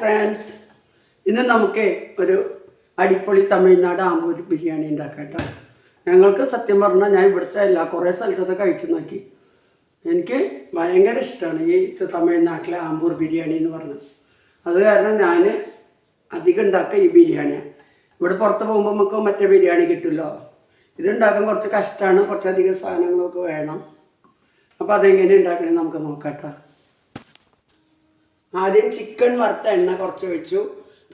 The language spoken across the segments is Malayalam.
ഫ്രണ്ട്സ് ഇന്ന് നമുക്ക് ഒരു അടിപൊളി തമിഴ്നാട് ആമ്പൂരി ബിരിയാണി ഉണ്ടാക്കാം ഞങ്ങൾക്ക് സത്യം പറഞ്ഞാൽ ഞാൻ ഇവിടുത്തെ എല്ലാ കുറേ സ്ഥലത്തൊക്കെ കഴിച്ചു നോക്കി. എനിക്ക് ഭയങ്കര ഇഷ്ടമാണ് ഈ തമിഴ്നാട്ടിലെ ആമ്പൂർ ബിരിയാണി എന്ന് പറഞ്ഞത് അത് കാരണം ഞാൻ അധികം ഉണ്ടാക്കുക ഈ ബിരിയാണിയാണ് ഇവിടെ പുറത്ത് പോകുമ്പോൾ നമുക്ക് മറ്റേ ബിരിയാണി കിട്ടുമല്ലോ. ഇതുണ്ടാക്കാൻ കുറച്ച് കഷ്ടമാണ് കുറച്ചധികം സാധനങ്ങളൊക്കെ വേണം. അപ്പോൾ അതെങ്ങനെ ഉണ്ടാക്കണേ നമുക്ക് നോക്കാം കേട്ടോ. ആദ്യം ചിക്കൻ വറുത്ത എണ്ണ കുറച്ച് ഒഴിച്ചു.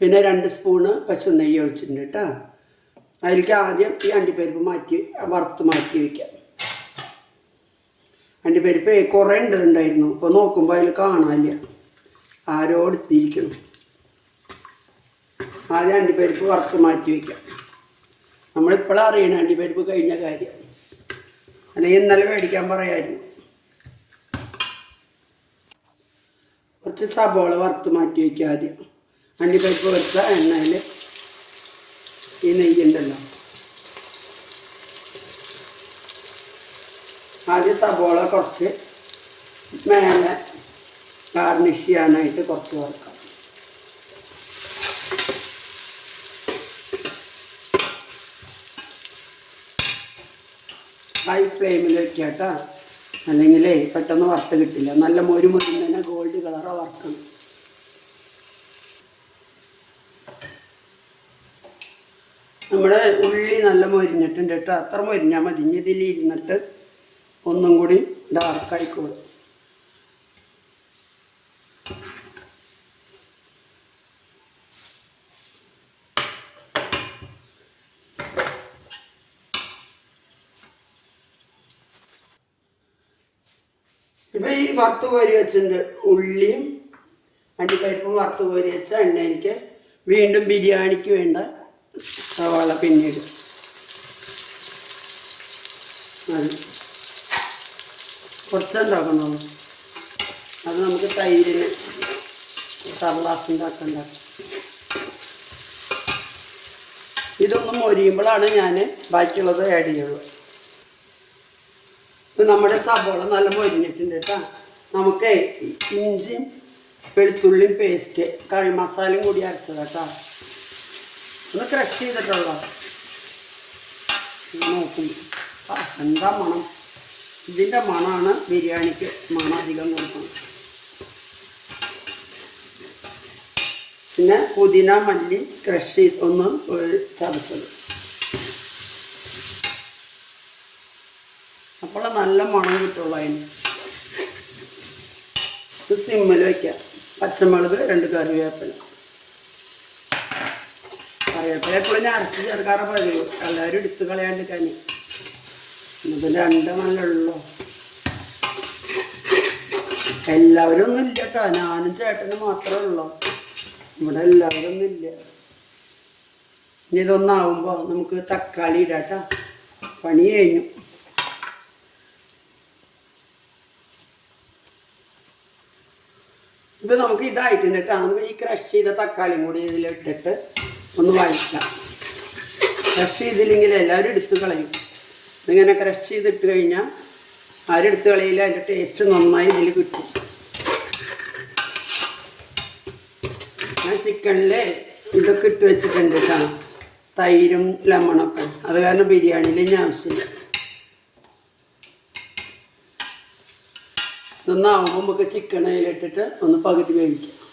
പിന്നെ രണ്ട് സ്പൂണ് പശു നെയ്യ് ഒഴിച്ചിട്ടുണ്ട് കേട്ടോ. അതിലേക്ക് ആദ്യം ഈ അണ്ടിപ്പരിപ്പ് മാറ്റി വറുത്ത് മാറ്റി വയ്ക്കാം അണ്ടിപ്പരിപ്പ് കുറേ ഉണ്ടായിരുന്നു ഇപ്പോൾ നോക്കുമ്പോൾ അതിൽ കാണാനില്ല. ആരോ ആദ്യം അണ്ടിപ്പരിപ്പ് വറുത്ത് മാറ്റി വയ്ക്കാം നമ്മളിപ്പോഴാണ് അറിയണം അണ്ടിപ്പരിപ്പ് കഴിഞ്ഞ കാര്യം. അല്ലെങ്കിൽ ഇന്നലെ മേടിക്കാൻ പറയായിരുന്നു. കുറച്ച് സബോള വറുത്ത് മാറ്റി വയ്ക്കുക ആദ്യം. അണ്ടിപ്പരിപ്പ് വെച്ച എണ്ണയിൽ ഈ നെയ്യുണ്ടല്ലോ. ആദ്യം സബോള കുറച്ച് മേലെ ഗാർണിഷ് ചെയ്യാനായിട്ട് കുറച്ച് വറുക്കാം. ഹൈ ഫ്ലെയിമിൽ വയ്ക്കാം കേട്ടോ അല്ലെങ്കിൽ പെട്ടെന്ന് വറുത്ത് കിട്ടില്ല. നല്ല മൊരു തന്നെ ഗോൾഡ് കളറ വറുക്കണം നമ്മുടെ ഉള്ളി നല്ല മൊരിഞ്ഞിട്ടുണ്ട് കേട്ടോ. അത്ര മൊരിഞ്ഞാൽ മതി. ഇതിൽ ഇരുന്നിട്ട് ഒന്നും കൂടി ഡാർക്കായിക്കോളും ഇപ്പൊ ഈ വറുത്ത് കോരി വെച്ചിട്ടുണ്ട് ഉള്ളിയും അണ്ടിപ്പരിപ്പും വറുത്ത് കോരി വെച്ച എണ്ണയിലേക്ക് വീണ്ടും ബിരിയാണിക്ക് വേണ്ട സവാള പിന്നീട്. മതി കുറച്ചുണ്ടാക്കണുള്ളൂ അത് നമുക്ക് തൈരിന് സർലാസ് ഉണ്ടാക്കണ്ട. ഇതൊന്നും മൊരിയുമ്പോഴാണ് ഞാൻ ബാക്കിയുള്ളത് ആഡ് ചെയ്യുള്ളൂ. ഇപ്പം നമ്മുടെ സബോള നല്ല മൊരിഞ്ഞിട്ടുണ്ട് കേട്ടോ. നമുക്ക് ഇഞ്ചിയും വെളുത്തുള്ളിയും പേസ്റ്റ് കറി മസാലയും കൂടി അരച്ചത് കേട്ടോ. ഒന്ന് ക്രഷ് ചെയ്തിട്ടുള്ളൂ? നോക്കും. എന്താ മണം? ഇതിന്റെ മണമാണ് ബിരിയാണിക്ക് മണം അധികം കൊടുക്കുന്നത്. പിന്നെ പുതിന മല്ലി ക്രഷ് ചെയ്ത് ഒന്ന് ചതച്ചത്. അപ്പോൾ നല്ല മണം കിട്ടുള്ളൂ അതിന്. ഇത് സിമ്മിൽ വയ്ക്കാം. പച്ചമുളക് രണ്ട് കറിവേപ്പില. കറിവേപ്പില എപ്പോഴും അരച്ച് ചേർക്കാറ് പതിവ് എല്ലാവരും എടുത്ത് കളയാണ്ട് കനി ഇത് രണ്ടെണ്ണല്ലേ ഉള്ളൂ. എല്ലാവരും ഒന്നും ഇല്ല കേട്ടോ. ഞാനും ചേട്ടനും മാത്രമേ ഉള്ളൂ. ഇവിടെ എല്ലാവരും ഒന്നും ഇല്ല. ഇനി ഇതൊന്നാവുമ്പോൾ നമുക്ക് തക്കാളി ഇടാട്ടോ പണി കഴിഞ്ഞു. ഇപ്പം നമുക്ക് ഇതായിട്ടുണ്ട് കേട്ടോ. നമുക്ക് ഈ ക്രഷ് ചെയ്ത തക്കാളിയും കൂടി ഇതിലിട്ടിട്ട് ഒന്ന് വഴറ്റാം. ക്രഷ് ചെയ്തില്ലെങ്കിൽ എല്ലാവരും എടുത്ത് കളയും. ഇങ്ങനെ ക്രഷ് ചെയ്തിട്ട് കഴിഞ്ഞാൽ ആരും എടുത്ത് കളയില്ല അതിന്റെ ടേസ്റ്റ് നന്നായി ഇതിൽ കിട്ടും. ഞാൻ ചിക്കനിൽ ഇതൊക്കെ ഇട്ട് വെച്ചിട്ടുണ്ട് കേട്ടോ. തൈരും ലെമണൊക്കെ അത് കാരണം ബിരിയാണിയിൽ ഞാൻ ആവശ്യമില്ല. ഇതൊന്നാവുമ്പോൾ നമുക്ക് ചിക്കൻ അതിലിട്ടിട്ട് ഒന്ന് പകുതി വേവിക്കാം.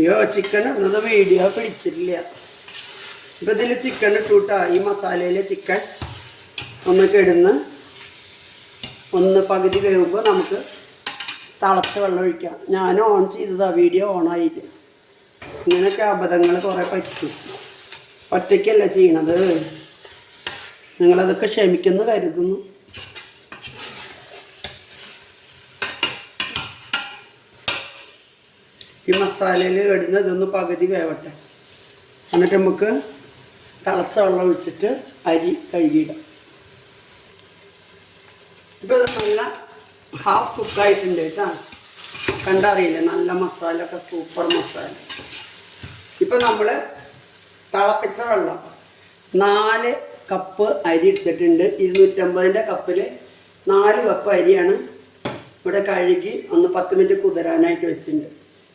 അയ്യോ ചിക്കൻ ഇടുന്നത് വീഡിയോ പിടിച്ചിട്ടില്ല. ഇപ്പം ഇതിൽ ചിക്കൻ ഇട്ടുട്ടാ. ഈ മസാലയിൽ ചിക്കൻ ഒന്ന് കിടന്ന് ഒന്ന് പകുതി കഴിയുമ്പോൾ നമുക്ക് തിളച്ച വെള്ളം ഒഴിക്കാം. ഞാൻ ഓൺ ചെയ്തതാ വീഡിയോ ഓണായിട്ട് ഇങ്ങനെയൊക്കെ അബദ്ധങ്ങൾ കുറേ പറ്റും. ഒറ്റയ്ക്കല്ല ചെയ്യണത്? നിങ്ങളതൊക്കെ ക്ഷമിക്കുന്നു കരുതുന്നു. ഈ മസാലയിൽ ഇടുന്ന ഇതൊന്ന് പകുതി വേവട്ടെ. എന്നിട്ട് നമുക്ക് തിളച്ച വെള്ളം ഒഴിച്ചിട്ട് അരി കഴുകിയിടാം. ഇപ്പോൾ ഇത് നല്ല ഹാഫ് കുക്കായിട്ടുണ്ട് കേട്ടോ. കണ്ടറിയില്ലേ? നല്ല മസാല ഒക്കെ സൂപ്പർ മസാല. ഇപ്പം നമ്മൾ തിളപ്പിച്ച വെള്ളം നാല് കപ്പ് അരി എടുത്തിട്ടുണ്ട്. ഇരുന്നൂറ്റമ്പതിന്റെ കപ്പിൽ നാല് കപ്പ് അരിയാണ് ഇവിടെ കഴുകി ഒന്ന് പത്ത് മിനിറ്റ് കുതിരാനായിട്ട് വെച്ചിട്ടുണ്ട്.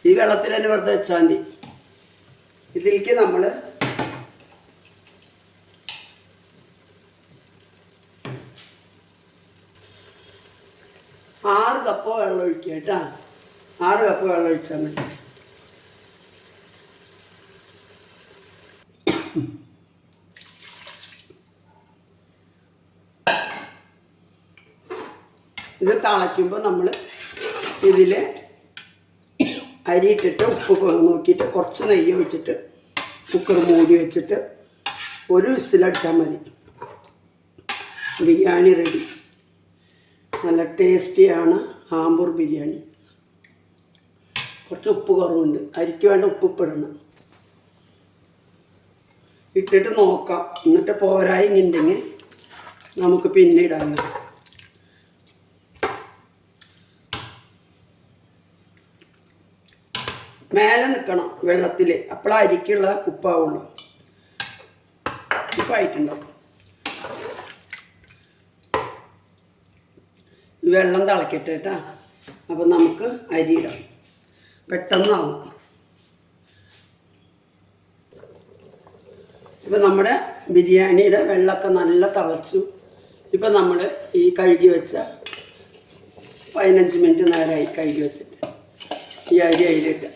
ഈ വെള്ളത്തിൽ തന്നെ വെറുതെ വെച്ചാൽ മതി. ഇതിലേക്ക് നമ്മൾ ആറ് കപ്പ് വെള്ളം ഒഴിക്കുക കേട്ടോ. ആറ് കപ്പ് വെള്ളം ഒഴിച്ചാൽ മതി. ഇത് തിളയ്ക്കുമ്പോൾ നമ്മൾ ഇതിൽ അരിയിട്ടിട്ട് ഉപ്പ് നോക്കിയിട്ട് കുറച്ച് നെയ്യ് ഒഴിച്ചിട്ട് കുക്കർ മൂടി വെച്ചിട്ട് ഒരു വിസിലടിച്ചാൽ മതി. ബിരിയാണി റെഡി നല്ല ടേസ്റ്റിയാണ് ആമ്പൂർ ബിരിയാണി. കുറച്ച് ഉപ്പ് കുറവുണ്ട്. അരിക്ക് വേണ്ട ഉപ്പ് ഇപ്പിടണം ഇട്ടിട്ട് നോക്കാം. എന്നിട്ട് പോരായി ഉണ്ടെങ്കിൽ നമുക്ക് പിന്നെ ഇടാം. മേലെ നിൽക്കണം വെള്ളത്തിൽ അപ്പോഴാ അരിക്കുള്ള ഉപ്പാവുള്ളൂ ഉപ്പായിട്ടുണ്ടാവും വെള്ളം തിളക്കട്ടെ കേട്ടാ. അപ്പം നമുക്ക് അരി ഇടാം. പെട്ടെന്നാവും. ഇപ്പം നമ്മുടെ ബിരിയാണിയുടെ വെള്ളമൊക്കെ നല്ല തിളച്ചു. ഇപ്പം നമ്മൾ ഈ കഴുകി വെച്ച പതിനഞ്ച് മിനിറ്റ് നേരമായി കഴുകി വെച്ചിട്ട് ഈ അരി അതിലിട്ട്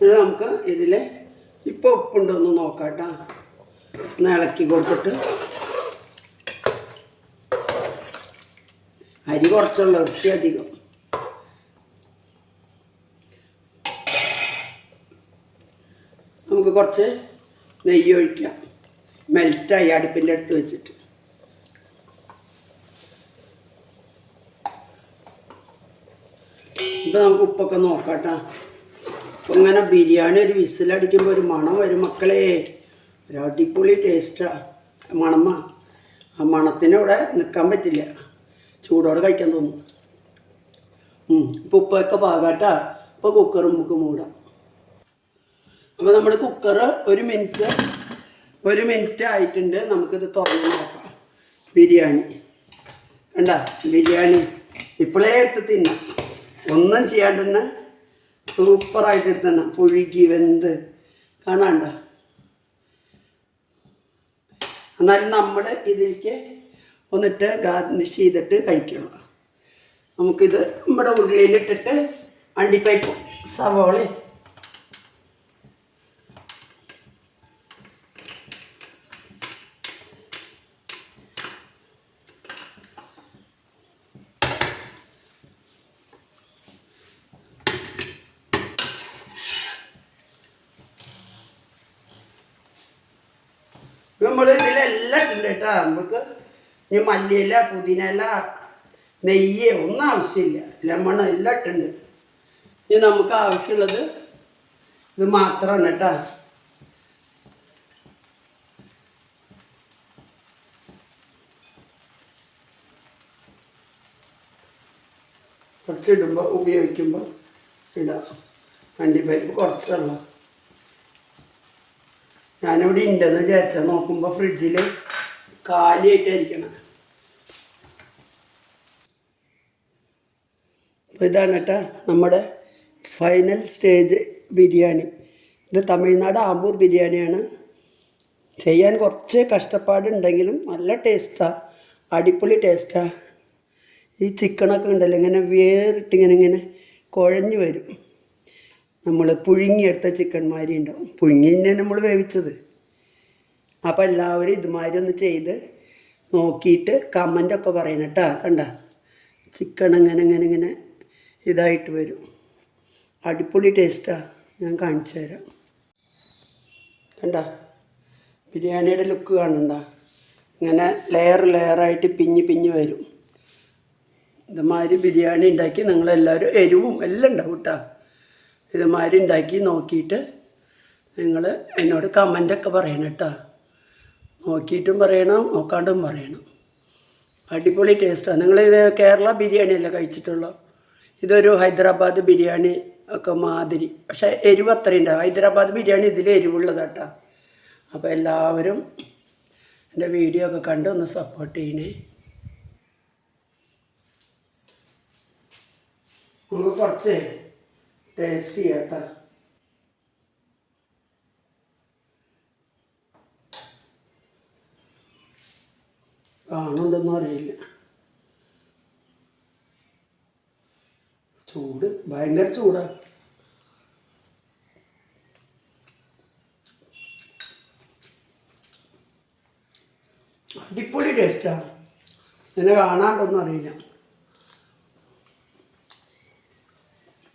ഇത് നമുക്ക് ഇതിൽ ഇപ്പോൾ ഉപ്പുണ്ടോ എന്ന് നോക്കാം കേട്ടോ ഒന്ന് ഇളക്കി കൊടുത്തിട്ട്. അരി കുറച്ചുള്ള ഇറച്ചി അധികം. നമുക്ക് കുറച്ച് നെയ്യ് ഒഴിക്കാം. മെൽറ്റായി അടുപ്പിന്റെ അടുത്ത് വെച്ചിട്ട്. ഇപ്പം നമുക്ക് ഉപ്പൊക്കെ നോക്കാം കേട്ടോ അപ്പം ഇങ്ങനെ ബിരിയാണി ഒരു വിസിലടിക്കുമ്പോൾ ഒരു മണം വരും. മക്കളെ ഒരു അടിപൊളി ടേസ്റ്റാണ് മണമ്മ ആ മണത്തിന് ഇവിടെ നിൽക്കാൻ പറ്റില്ല. ചൂടോടെ കഴിക്കാൻ തോന്നും. ഇപ്പോൾ ഇപ്പം ഉപ്പൊക്കെ പാകാട്ടാ. ഇപ്പോൾ കുക്കർ നമുക്ക് മൂടാം. അപ്പോൾ നമ്മുടെ കുക്കർ ഒരു മിനിറ്റ് ഒരു മിനിറ്റ് ആയിട്ടുണ്ട്. നമുക്കിത് തുറന്ന് നോക്കാം. ബിരിയാണി. കണ്ട? ബിരിയാണി. ഇപ്പോഴേ എടുത്ത് തിന്നാം. ഒന്നും ചെയ്യാണ്ട് തന്നെ സൂപ്പറായിട്ട് എടുത്ത് തന്നെ പുഴുകി വെന്ത്. കാണാണ്ട? എന്നാലും നമ്മൾ ഇതിലേക്ക് ഒന്നിട്ട് ഗാർണിഷ് ചെയ്തിട്ട് കഴിക്കണം. നമുക്കിത് നമ്മുടെ ഉള്ളിലിട്ടിട്ട് അണ്ടിപ്പരിപ്പും സവോളയും നമ്മൾ ഇതിലെല്ലാം ഉണ്ട് കേട്ടോ. നമുക്ക് ഈ മല്ലിയില പുതിനയില നെയ്യ് ഒന്നും ആവശ്യമില്ല. ലെമൺ എല്ലാം ഇട്ടുണ്ട് ഇനി നമുക്ക് ആവശ്യമുള്ളത് ഇത് മാത്രമാണ് കേട്ടോ. കുറച്ച് ഇടുമ്പോൾ ഉപയോഗിക്കുമ്പോൾ ഇടാം. വണ്ടി പരിപ്പ് കുറച്ചുള്ള ഞാനിവിടെ ഉണ്ടെന്ന് വിചാരിച്ചാൽ നോക്കുമ്പോൾ ഫ്രിഡ്ജിൽ കാലിയായിട്ടായിരിക്കണം. അപ്പോൾ ഇതാണ് കേട്ടോ നമ്മുടെ ഫൈനൽ സ്റ്റേജ് ബിരിയാണി. ഇത് തമിഴ്നാട് ആമ്പൂർ ബിരിയാണിയാണ്. ചെയ്യാൻ കുറച്ച് കഷ്ടപ്പാടുണ്ടെങ്കിലും നല്ല ടേസ്റ്റാണ് അടിപൊളി ടേസ്റ്റാണ് ഈ ചിക്കനൊക്കെ ഉണ്ടല്ലോ ഇങ്ങനെ വേറിട്ടിങ്ങനെ ഇങ്ങനെ കുഴഞ്ഞു വരും. നമ്മൾ പുഴുങ്ങിയെടുത്ത ചിക്കൻ മാതിരി ഉണ്ടാവും. പുഴുങ്ങി തന്നെ നമ്മൾ വേവിച്ചത്. അപ്പോൾ എല്ലാവരും ഇതുമാതിരി ഒന്ന് ചെയ്ത് നോക്കിയിട്ട് കമന്റൊക്കെ പറയണം കേട്ടോ കണ്ട? ചിക്കൻ അങ്ങനെ അങ്ങനെ ഇങ്ങനെ ഇതായിട്ട് വരും. അടിപൊളി ടേസ്റ്റാണ് ഞാൻ കാണിച്ചു തരാം. കണ്ട? ബിരിയാണിയുടെ ലുക്ക് കാണണ്ട? ഇങ്ങനെ ലെയർ ലെയറായിട്ട് പിഞ്ഞ് പിഞ്ഞ് വരും. ഇതുമാതിരി ബിരിയാണി ഉണ്ടാക്കി നിങ്ങളെല്ലാവരും എരിവും എല്ലാം ഉണ്ടാവും കേട്ടോ. ഇതുമാതിരി ഉണ്ടാക്കി നോക്കിയിട്ട് നിങ്ങൾ എന്നോട് കമന്റൊക്കെ പറയണം കേട്ടോ. നോക്കിയിട്ടും പറയണം നോക്കാണ്ടും പറയണം. അടിപൊളി ടേസ്റ്റാണ് നിങ്ങൾ ഇത് കേരള ബിരിയാണി അല്ല കഴിച്ചിട്ടുള്ളൂ? ഇതൊരു ഹൈദരാബാദ് ബിരിയാണി ഒക്കെ മാതിരി. പക്ഷേ എരിവ് അത്ര ഉണ്ടാവും. ഹൈദരാബാദ് ബിരിയാണി ഇതിൽ എരിവുള്ളത് കേട്ടോ. അപ്പോൾ എല്ലാവരും എന്റെ വീഡിയോ ഒക്കെ കണ്ട് ഒന്ന് സപ്പോർട്ട് ചെയ്യണേ. നമുക്ക് കുറച്ച് ടേസ്റ്റ് ചെയ്യാട്ടാ. കാണുന്നുണ്ടെന്നും അറിയില്ല. ചൂട് ഭയങ്കര ചൂടാണ് അടിപൊളി ടേസ്റ്റാണ് ഇതിനെ കാണാണ്ടൊന്നും അറിയില്ല.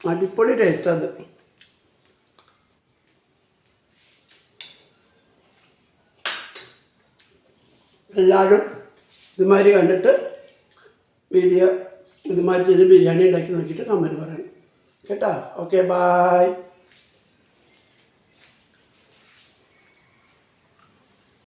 അടിപൊളി ടേസ്റ്റ് അത്. എല്ലാവരും ഇതുമാതിരി കണ്ടിട്ട് വീഡിയോ ഇതുമാതിരി ചെയ്ത് ബിരിയാണി ഉണ്ടാക്കി നോക്കിയിട്ട് കമന്റ് പറയണം. കേട്ടോ? Okay bye